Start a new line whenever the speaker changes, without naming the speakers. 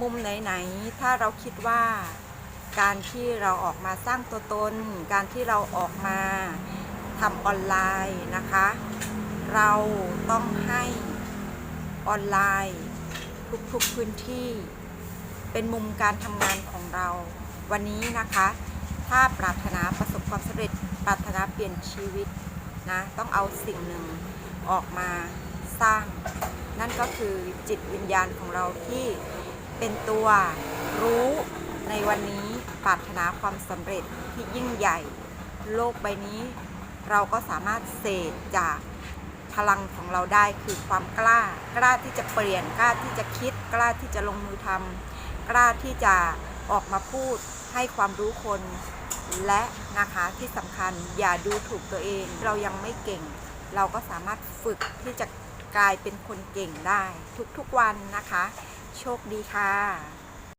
มุมไหนๆ ถ้าเราคิดว่าการที่เราออกมาสร้างตัวตน การที่เราออกมาทำออนไลน์นะคะ เราต้องให้ออนไลน์ทุกๆพื้นที่ เป็นมุมการทำงานของเรา วันนี้นะคะ ถ้าปรารถนาประสบความสำเร็จปรารถนาเปลี่ยนชีวิตนะต้องเอาสิ่งหนึ่งออกมาสร้าง นั่นก็คือจิตวิญญาณของเราที่ เป็นตัวรู้ในวันนี้ปรารถนาความสำเร็จที่ยิ่งใหญ่ โลกใบนี้ เราก็สามารถเสกจากพลังของเราได้คือความกล้า กล้าที่จะเปลี่ยนกล้าที่จะคิด กล้าที่จะลงมือทำกล้าที่จะออกมาพูดให้ความรู้คน และนะคะที่สำคัญอย่าดูถูกตัวเอง เรายังไม่เก่ง เราก็สามารถฝึกที่จะกลายเป็นคนเก่งได้ ทุกๆวันนะคะ โชคดีค่ะ